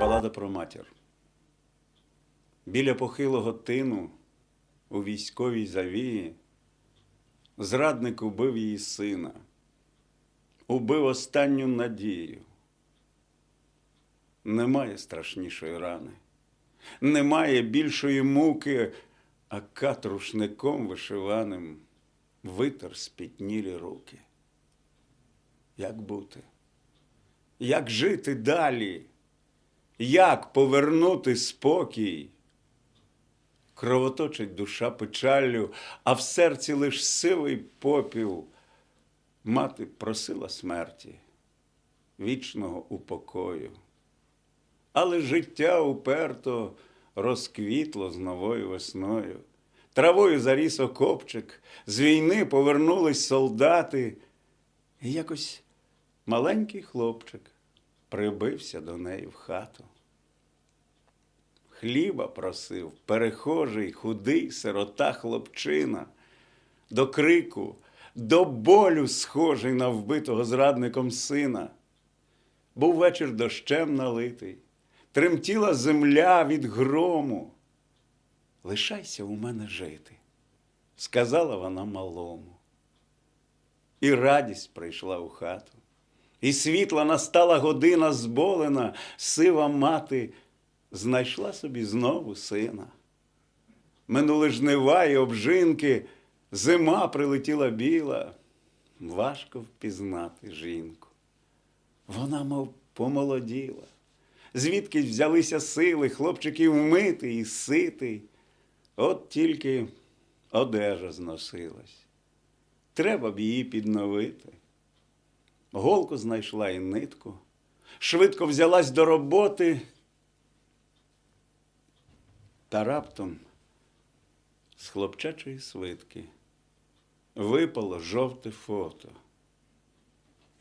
Балада про матір. Біля похилого тину у військовій завії зрадник убив її сина, убив останню надію. Немає страшнішої рани, немає більшої муки, а кат рушником вишиваним витер спітнілі руки. Як бути? Як жити далі? Як повернути спокій? Кровоточить душа печаллю, а в серці лиш сивий попіл. Мати просила смерті, вічного упокою. Але життя уперто розквітло з новою весною. Травою заріс окопчик, з війни повернулись солдати, і якось маленький хлопчик прибився до неї в хату. Хліба просив перехожий, худий сирота хлопчина, до крику, до болю схожий на вбитого зрадником сина. Був вечір дощем налитий, тремтіла земля від грому. Лишайся у мене жити, сказала вона малому. І радість прийшла у хату. І світла настала година зболена, сива мати знайшла собі знову сина. Минули жнива і обжинки, зима прилетіла біла, важко впізнати жінку. Вона, мов помолоділа, звідки взялися сили, хлопчиків мити і ситий. От тільки одежа зносилась. Треба б її підновити. Голку знайшла і нитку, швидко взялась до роботи. Та раптом з хлопчачої свитки випало жовте фото.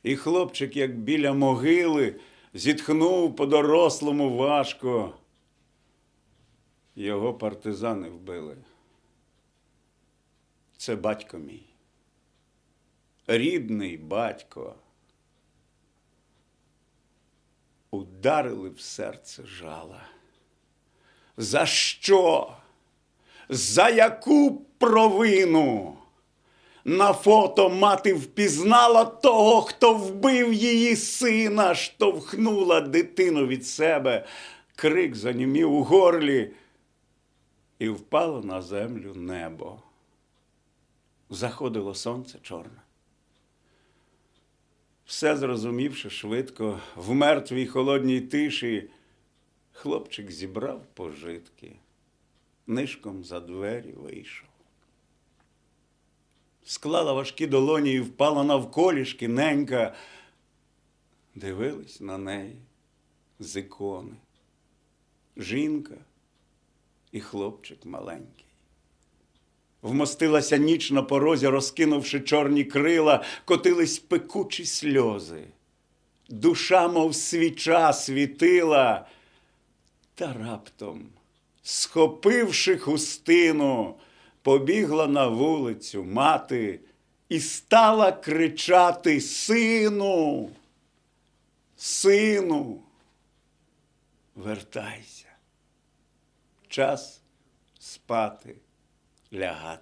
І хлопчик, як біля могили, зітхнув по-дорослому важко. Його партизани вбили. Це батько мій. Рідний батько. Ударили в серце жала. За що? За яку провину? На фото мати впізнала того, хто вбив її сина, штовхнула дитину від себе, крик занімів у горлі, і впало на землю небо. Заходило сонце чорне. Все зрозумівши швидко, в мертвій холодній тиші, хлопчик зібрав пожитки, нишком за двері вийшов. Склала важкі долоні і впала навколішки ненька. Дивились на неї з ікони. Жінка і хлопчик маленький. Вмостилася ніч на порозі, розкинувши чорні крила, котились пекучі сльози. Душа, мов свіча, світила, та раптом, схопивши хустину, побігла на вулицю мати і стала кричати Сину, сину, вертайся. Час спати, lehet.